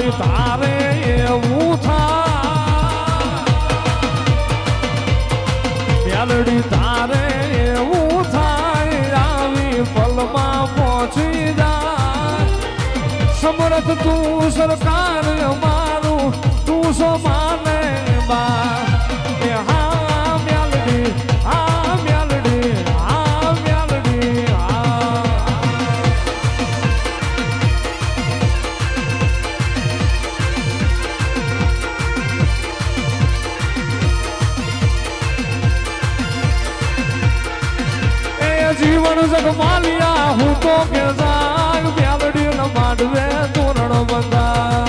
એ તારે એવું થાય. મેલડી તારે એવું થાય, આવી પલમાં પહોંચી જાય. સમરથ તું સરકાર, મારું તું સો જીવન જગમાલિયા હું તો કે ન માંડવે તોરણ બંધા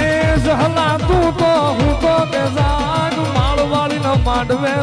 એ જહલા તું તો, હું તો કે માળવાળી ન માંડવે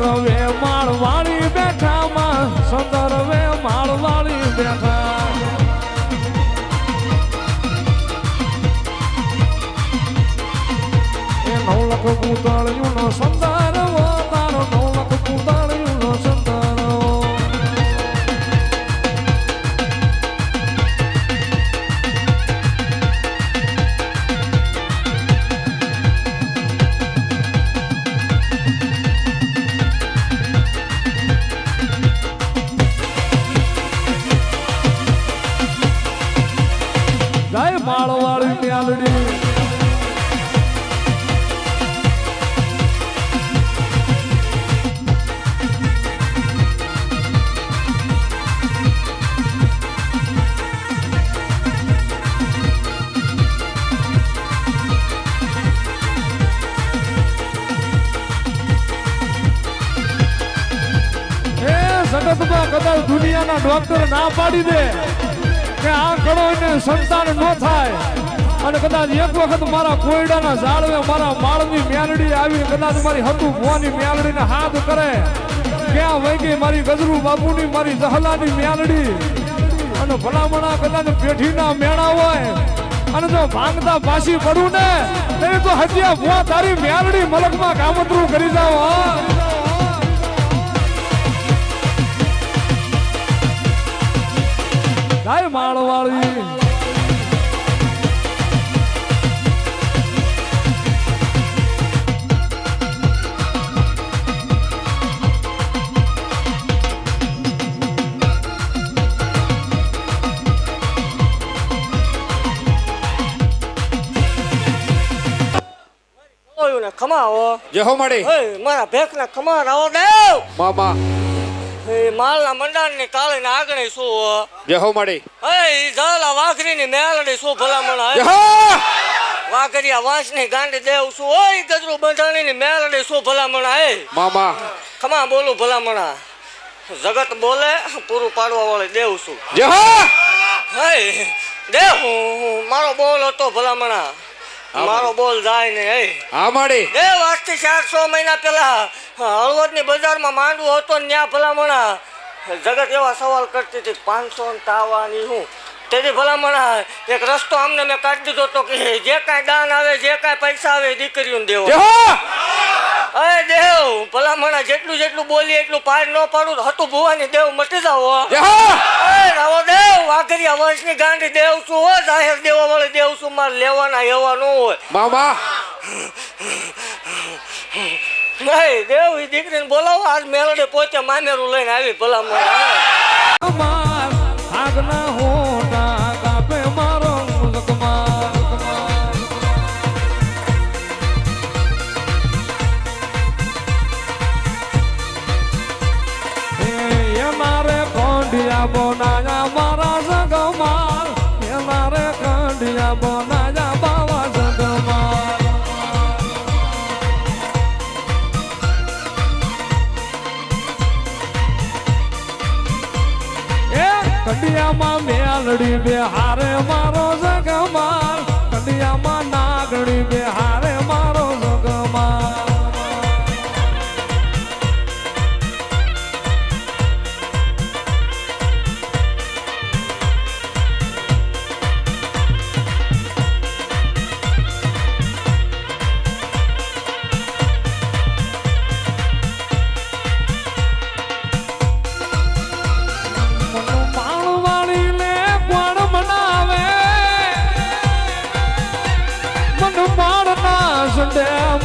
સંદરવે માળવાળી બેઠા માં સંદરવે માળવાળી બેઠા. એ નવલખ પૂતળિયું નો દુનિયાના ડોક્ટર ના પાડી દે કે આ કરો એને સંતાન ન થાય. અને કદાચ એક વખત મારા કોયડાના ઝાડવે મારા માળની મ્યાલડી આવી, કદાચ મારી હતું ભુવાની મ્યાલડીને હાથ કરે. ક્યાં વહી મારી ગજરુ બાપુની, મારી જહલાની મ્યાલડી? અને ભલામણા કદાચ પેઢીના મેળા હોય, અને જો ભાંગતા પાછી પડું ને એ તો હત્યા ભુવા તારી મ્યાલડી મલકમાં કામતરું કરી જાઓ, હા. ગાય માળવાળી જે જેહો મળી મારા ભેખ ને ખમા રાવો દેવ મામા એ માલના મંડાણની કાળી ને આગળ શું જહો મળી એ ઝાલા વાઘરી ની મેલડી શું ભલામણ હે? જેહો વાઘરિયા વાંસની ગાંડી દેવ શું? ઓય ગજરું બંધાણી ની મેલડી શું ભલામણ હે? મામા. ખમા બોલું ભલામણા જગત બોલે પૂરું પાડવા વાળી દેવ છું જહો હે! દેવ મારો બોલ હતો ભલામણા મારો બોલ જાય ને હે. હા મળી દેવ આજથી ચાર છ મહિના પહેલા હળવદની બજારમાં માંડવું હતો ને ત્યાં ભલામણા જગત એવા સવાલ કરતી હતી પાંચસો તાવાની હું? તેથી ભલામણા એક રસ્તો અમને મેં કાઢી દીધો હતો કે જે કાંઈ દાન આવે જે કાંઈ પૈસા આવે દીકરીઓને દેવો. અરે દેવ ભલામણા જેટલું જેટલું બોલી એટલું પાર ન પાડું હતું ભુવાની દેવ મટી જાવ. રાવો દેવ વાઘરિયા વંશની ગાંડી દેવ છું હો. જાહેર દેવા વાળી દેવ છું મારે લેવાના એવા ન હોય. મામા નહીં દેવ એ દીકરીને બોલાવો આજ મેળડે પોતે મામેરું લઈને આવી ભલા મને આગના હોટા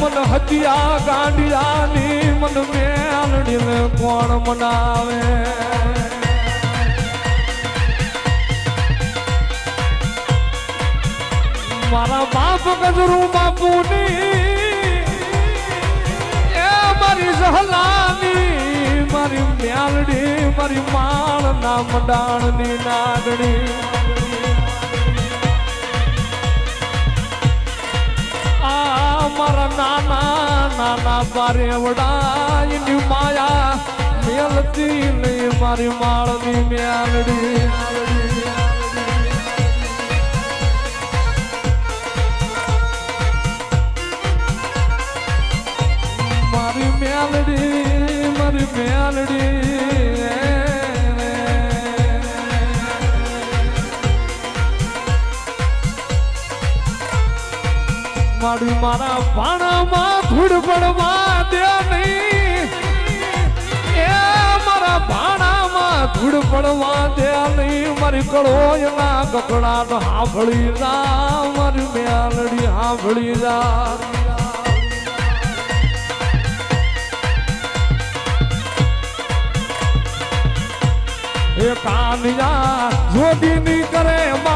મન હતિયા ગાંડિયાની મન મેલડીને કોણ મનાવે? મારા બાપ ગજરું બાપુની, એ મારી સહલાની મારી મ્યાલડી મારી માળ ના મડાણની નાગણી. મારા નાના નાના પારેવડા એની માયા મેલતી નહીં, મારી માળની મ્યાલડી મારી મેલડી મારી મેલડી. મારી ભાણામાં ધૂળ પડવા દે નહીં. એ મારા ભાણામાં ધૂળ પડવા દે નહીં. મારી કળોયના કકડાટ હાંભળી જા. મારી મ્યાલડી હાંભળી જા. એ કાનિયા જોડીની કરે માં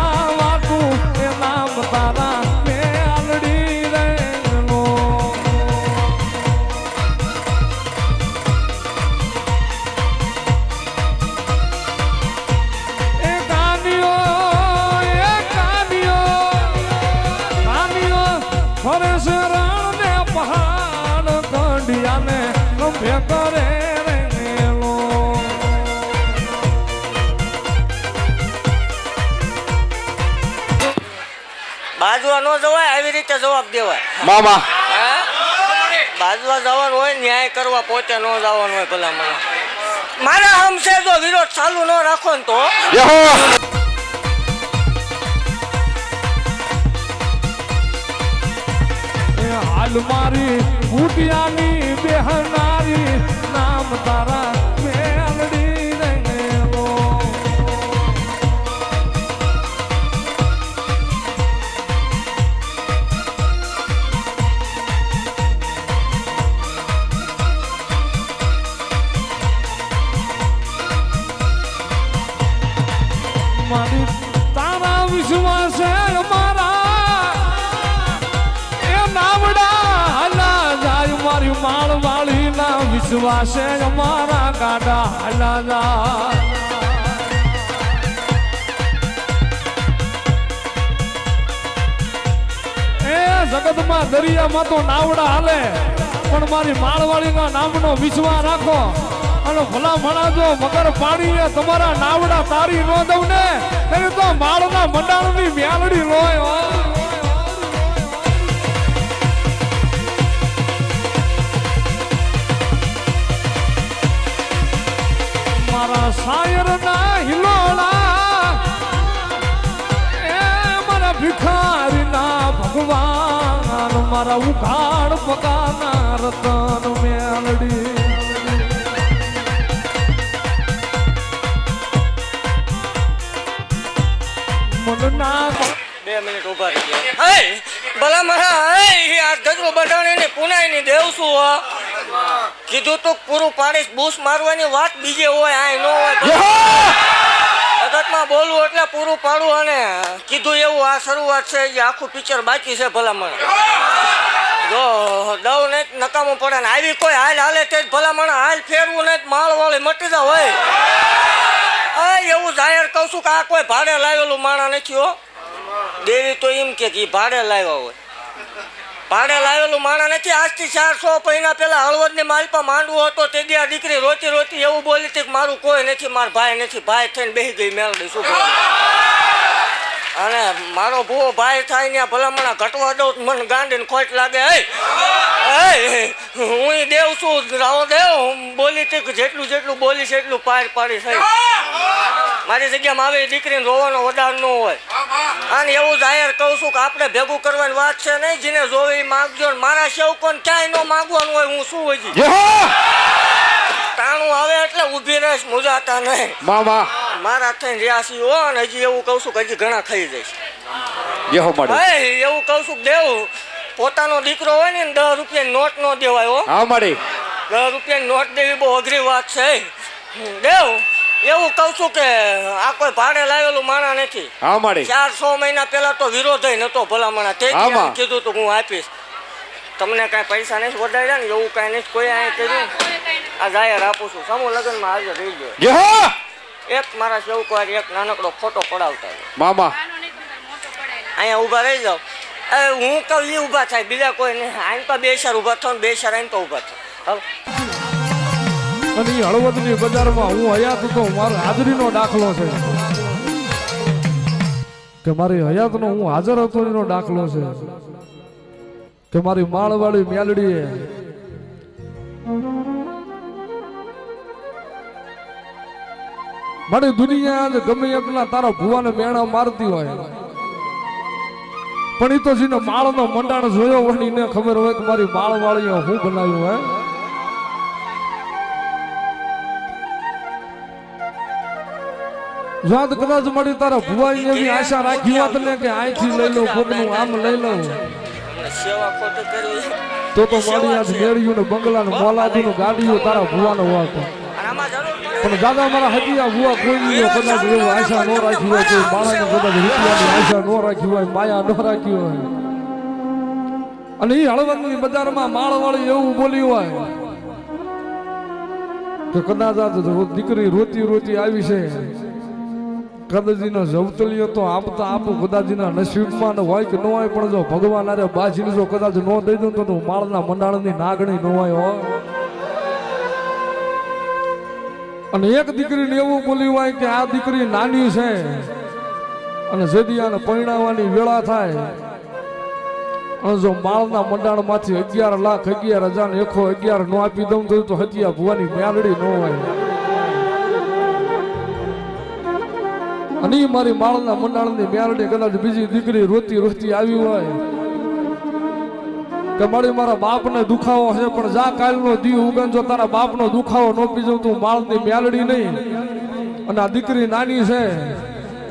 કંડિયાને ગંભે કરે રેલો બાજવા ન જવાય આવી રીતે જવાબ દેવાય. મામા. હા? બાજવા જવાનું હોય ન્યાય કરવા પોતે ન જવાનું હોય ભલા મને મારા હમશે જો વિરોધ ચાલુ ન રાખો ને તો. હાલ મારી ભૂટિયાની બેહનારી નામ તારા ના મારા કાઢા ગાડા હલા જાય એ જગતમાં દરિયામાં તો નાવડા હાલે, પણ મારી માળવાળીના નામનો વિશ્વા રાખો. અને ભલા ભલા જો મગર પાણીએ તમારા નાવડા તારી ન દઉં ને. તો માળના મંડાણની મ્યાલડી લોય મારા ઉઘાડ પગાના રતન મેલડી. મનના બે મિનિટ ઊભા રહી હે ભલા મારા હે આ ગજરો બંધાણીને પુનાઈની દેવ શું હો? કીધું તો પૂરું પાડીશ બૂસ મારવાની વાત બીજે હોય આ ન હોય. હો બોલવું એટલે પૂરું પાડવું અને કીધું એવું, આ શરૂઆત છે એ આખું પિક્ચર બાકી છે ભલામણ. જો, દવ ને નકામું પડે ને આવી કોઈ હાલ હાલે તે જ ભલામણ, હાલ ફેરવું ને માળ વાળી મટી જા હોય એવું જાહેર કહું છું કે આ કોઈ ભાડે લાવેલું માણા નથી, હો. દેવી તો એમ કે ભાડે લાવ્યા હોય. ભાડે લાવેલું માણા નથી. આજથી ચારસો મહિના પહેલા હળવદની માલપા માંડવો હતો. તે દી આ દીકરી રોતી રોતી એવું બોલી હતી મારું કોઈ નથી, મારા ભાઈ નથી. ભાઈ થઈને બેસી ગઈ મેળડી શું અને મારો ભૂવો ભાઈ થાય ત્યાં ભલામણા ઘટવા દઉં મને ગાંડીને ખોટ લાગે. હે હે દેવ છું રાવો દેવ. બોલી હતી કે જેટલું જેટલું બોલીશ એટલું પાર પાડી થઈ. મારી જગ્યામાં આવે દીકરીને રોવાનો વધાર ન હોય. અને એવું જાહેર કહું છું કે આપણે ભેગું કરવાની વાત છે નહીં જેને જોવે એ માગજો મારા સેવકોને ક્યાંય ન માગવાનું હોય હું શું હોય તાણું આવે એટલે ઊભી રહીશ મુજાતા નહીં. મામા મારા થઈને રિયાસી હો અને હજી એવું કહું છું કે હજી ઘણા ખાઈ જઈશ. એવું કહું છું કે દેવ પોતાનો દીકરો હોય ને દસ રૂપિયાની નોટ ન દેવાય હો માડી. દસ રૂપિયાની નોટ દેવી બહુ અઘરી વાત છે. દેવ એવું કહું છું કે આ કોઈ ભાડે લાવેલું માણા નથી. હા માડી. ચાર છ મહિના પહેલા તો વિરોધ નતો ભલામણા. તે કીધું તું હું આપીશ? તમને કાંઈ પૈસા નથી વધાર્યા ને એવું કાંઈ નથી? કોઈ અહીં કર્યું? આ જાહેર આપું છું. સમૂહ લગ્નમાં હાજર રહી ગયો. એક મારા સેવકો એક નાનકડો ફોટો પડાવતા. મામા. અહીંયા ઊભા રહી જાઓ. એ હું કહું એ ઊભા થાય. બીજા કોઈ નહીં આઈન તો બે ચાર ઊભા થાવ બે ચાર આઈન તો ઊભા થાય હાલો. અને એ હળવદની બજારમાં હું હયાત હતો મારો હાજરીનો દાખલો છે. કે મારી હયાતનો હું હાજર હતો એનો દાખલો છે. કે મારી માળવાળી મેલડીએ મારી દુનિયા ગમે એટલા તારા ભુવાને મેણા મારતી હોય. પણ એ તો જેને માળનો મંડાણ જોયો હોય એને ખબર હોય કે મારી માળવાળીએ હું બનાવ્યું હોય જો કદાચ મળી તારા ભુવાઈ એવી આશા રાખી હોત ને કે અહીંથી લઈ લઉં કોકનું આમ લઈ લઉં તો તો મારી આજ મેળ્યું ને બંગલા ને મોલાદી નું ગાડીઓ તારા હોત. આમાં જરૂર પડે. પણ દાદા મારા હજી આ ભુવા કોઈ નહીં કદાચ એવું આશા ન રાખી હોય કોઈ માણસને કદાચ રૂપિયાની આશા ન રાખી હોય માયા ન રાખી હોય. અને એ હળવદની બજારમાં માળવાળી એવું બોલ્યું હોય કે કદાચ આજ દીકરી રોતી રોતી આવી છે. કદાચીનો જવતલીઓ તો આપતા આપું કદાચીના નસીબમાં ન હોય કે ન હોય, પણ જો ભગવાન અરે બાજીને જો કદાચ ન દઈ દઉં તો તું માળના મંડાણની નાગણી ન હોય, હો. અને એક દીકરીને એવું બોલ્યું હોય કે આ દીકરી નાની છે અને જેદી આને પરણાવવાની વેળા થાય. અને જો માળના મંડાણમાંથી અગિયાર લાખ, અગિયાર હજાર એકો અગિયાર નો આપી દઉં તો હતિયા ભુવાની મેલડી ન હોય. અને મારી માળના મંડાણની મેલડી કદાચ બીજી દીકરી રોતી રોતી આવી હોય કે મારી મારા બાપને દુખાવો છે, પણ જા કાલનો દી ઉગન જો તારા બાપનો દુખાવો ન પીજો તું માળની મેલડી નહીં. અને આ દીકરી નાની છે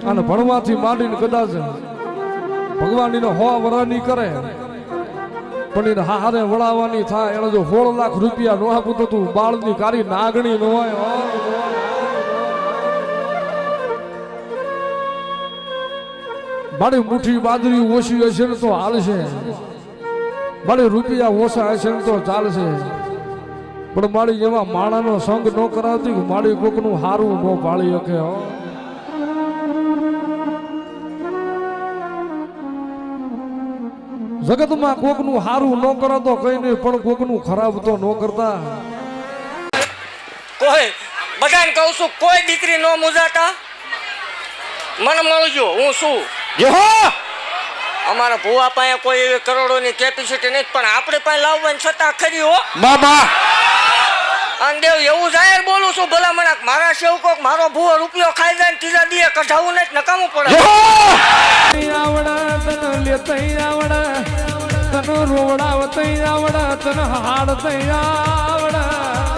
અને ભણવાથી માંડીને કદાચ ભગવાન એને હો વરાની કરે. પણ એને હારે વળાવવાની થાય. એને જો સોળ લાખ રૂપિયા ન આપું તો તું બાળની કારી નાગણી ન હોય. મારી મુઠ્ઠી બાજરી ઓછી હશે ને તો હાલશે. મારી રૂપિયા ઓછા હશે ને તો ચાલશે. પણ મારી એવા માણાનો સંગ ન કરાવતી મારી કોકનું હારું ન પાળી શકે, હો. જગતમાં કોકનું હારું ન કરો તો કઈ નહીં, પણ કોકનું ખરાબ તો ન કરતા. કોઈ, બધાને કહું છું, કોઈ દીકરી ન મુજાતા. મને મળજો, હું શું અમારા ભુવા પાસે કોઈ એવી કરોડોની કેપેસિટી નથી પણ આપણે પાસે લાવવાની છતાં ખરી હો. બાબા! અને દેવ એવું જાહેર બોલું છું ભલા મને મારા સેવકો મારો ભૂવો રૂપિયો ખાઈ જાય ને ત્રીજા દીએ કઢાવું નથી નકામું પડે. આવડા તને લેતઈ આવડા તને રોવડાવતઈ આવડા તને હાડતઈ આવડા